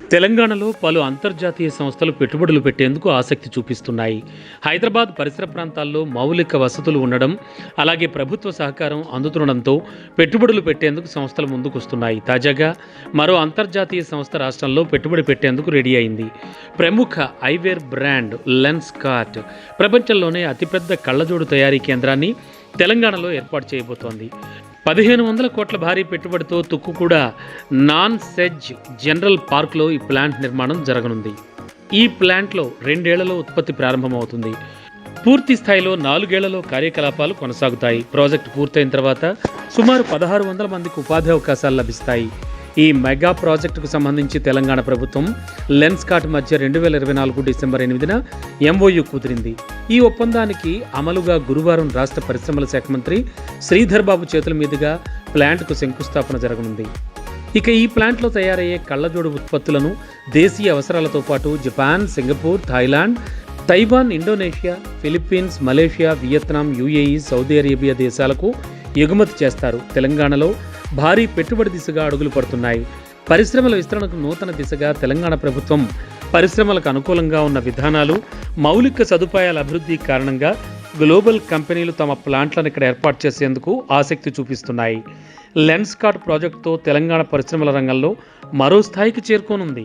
తెలంగాణలో పలు అంతర్జాతీయ సంస్థలు పెట్టుబడులు పెట్టేందుకు ఆసక్తి చూపిస్తున్నాయి. హైదరాబాద్ పరిసర ప్రాంతాల్లో మౌలిక వసతులు ఉండడం అలాగే ప్రభుత్వ సహకారం అందుతుండడంతో పెట్టుబడులు పెట్టేందుకు సంస్థలు ముందుకొస్తున్నాయి. తాజాగా మరో అంతర్జాతీయ సంస్థ రాష్ట్రంలో పెట్టుబడి పెట్టేందుకు రెడీ అయింది. ప్రముఖ ఐవేర్ బ్రాండ్ లెన్స్ కార్ట్ ప్రపంచంలోనే అతిపెద్ద కళ్ళజోడు తయారీ కేంద్రాన్ని తెలంగాణలో ఏర్పాటు చేయబోతోంది. పదిహేను వందల కోట్ల భారీ పెట్టుబడితో తుక్కు కూడా నాన్ సెజ్ జనరల్ పార్క్లో ఈ ప్లాంట్ నిర్మాణం జరగనుంది. ఈ ప్లాంట్లో రెండేళ్ళలో ఉత్పత్తి ప్రారంభమవుతుంది. పూర్తి స్థాయిలో నాలుగేళ్ళలో కార్యకలాపాలు కొనసాగుతాయి. ప్రాజెక్టు పూర్తయిన తర్వాత సుమారు పదహారు వందల మందికి ఉపాధి అవకాశాలు లభిస్తాయి. ఈ మెగా ప్రాజెక్టుకు సంబంధించి తెలంగాణ ప్రభుత్వం లెన్స్ కార్ట్ మధ్య రెండు వేల ఇరవై నాలుగు డిసెంబర్ ఎనిమిదిన ఎంఓయు కుదిరింది. ఈ ఒప్పందానికి అమలుగా గురువారం రాష్ట్ర పరిశ్రమల శాఖ మంత్రి శ్రీధర్ బాబు చేతుల మీదుగా ప్లాంట్కు శంకుస్థాపన జరగనుంది. ఇక ఈ ప్లాంట్లో తయారయ్యే కళ్ళజోడు ఉత్పత్తులను దేశీయ అవసరాలతో పాటు Japan Singapore Thailand Taiwan Indonesia Philippines Malaysia Vietnam UAE Saudi Arabia దేశాలకు ఎగుమతి చేస్తారు. తెలంగాణలో భారీ పెట్టుబడి దిశగా అడుగులు పడుతున్నాయి. పరిశ్రమల విస్తరణకు నూతన దిశగా తెలంగాణ ప్రభుత్వం పరిశ్రమలకు అనుకూలంగా ఉన్న విధానాలు మౌలిక సదుపాయాల అభివృద్ధి కారణంగా గ్లోబల్ కంపెనీలు తమ ప్లాంట్లను ఇక్కడ ఏర్పాటు చేసేందుకు ఆసక్తి చూపిస్తున్నాయి. లెన్స్ కార్ట్ ప్రాజెక్టుతో తెలంగాణ పరిశ్రమల రంగంలో మరో స్థాయికి చేరుకోనుంది.